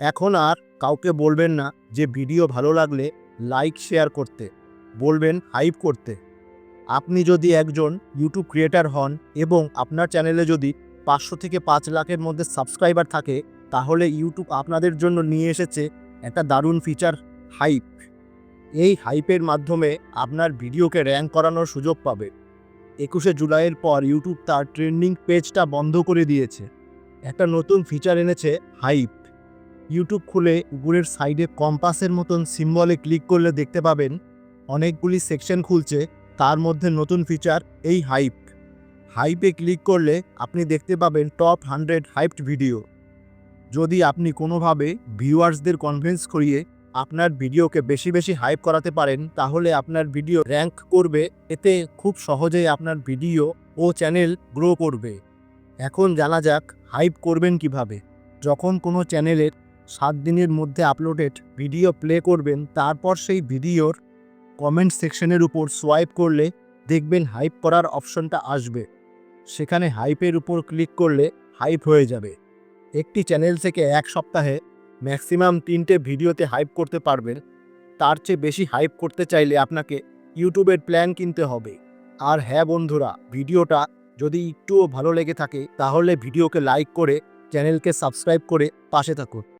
এখন আর কাউকে বলবেন না যে ভিডিও ভালো লাগলে লাইক, শেয়ার করতে। বলবেন হাইপ করতে। আপনি যদি একজন ইউটিউব ক্রিয়েটার হন এবং আপনার চ্যানেলে যদি পাঁচশো থেকে পাঁচ লাখের মধ্যে সাবস্ক্রাইবার থাকে, তাহলে ইউটিউব আপনাদের জন্য নিয়ে এসেছে একটা দারুণ ফিচার হাইপ এই হাইপের মাধ্যমে আপনার ভিডিওকে র্যাঙ্ক করানোর সুযোগ পাবে। একুশে জুলাইয়ের পর ইউটিউব তার ট্রেন্ডিং পেজটা বন্ধ করে দিয়েছে। একটা নতুন ফিচার এনেছে হাইপ ইউটিউব খুলে উপরের সাইডে কম্পাসের মতন সিম্বলে ক্লিক করলে দেখতে পাবেন অনেকগুলি সেকশন খুলছে, তার মধ্যে নতুন ফিচার এই হাইপ হাইপে ক্লিক করলে আপনি দেখতে পাবেন টপ হান্ড্রেড হাইপড ভিডিও যদি আপনি কোনোভাবে ভিউয়ার্সদের কনভিন্স করিয়ে আপনার ভিডিওকে বেশি বেশি হাইপ করাতে পারেন, তাহলে আপনার ভিডিও র্যাঙ্ক করবে, এতে খুব সহজেই আপনার ভিডিও ও চ্যানেল গ্রো করবে। এখন জানা যাক হাইপ করবেন কীভাবে। যখন কোনো চ্যানেলের সাত দিনের মধ্যে আপলোডেড ভিডিও প্লে করবেন, তারপর সেই ভিডিওর কমেন্ট সেকশনের উপর সোয়াইপ করলে দেখবেন হাইপ করার অপশনটা আসবে। সেখানে হাইপের উপর ক্লিক করলে হাইপ হয়ে যাবে। একটি চ্যানেল থেকে এক সপ্তাহে ম্যাক্সিমাম তিনটে ভিডিওতে হাইপ করতে পারবেন। তার চেয়ে বেশি হাইপ করতে চাইলে আপনাকে ইউটিউবের প্ল্যান কিনতে হবে। আর হ্যাঁ বন্ধুরা ভিডিওটা যদি একটুও ভালো লেগে থাকে, তাহলে ভিডিওকে লাইক করে চ্যানেলকে সাবস্ক্রাইব করে পাশে থাকুন।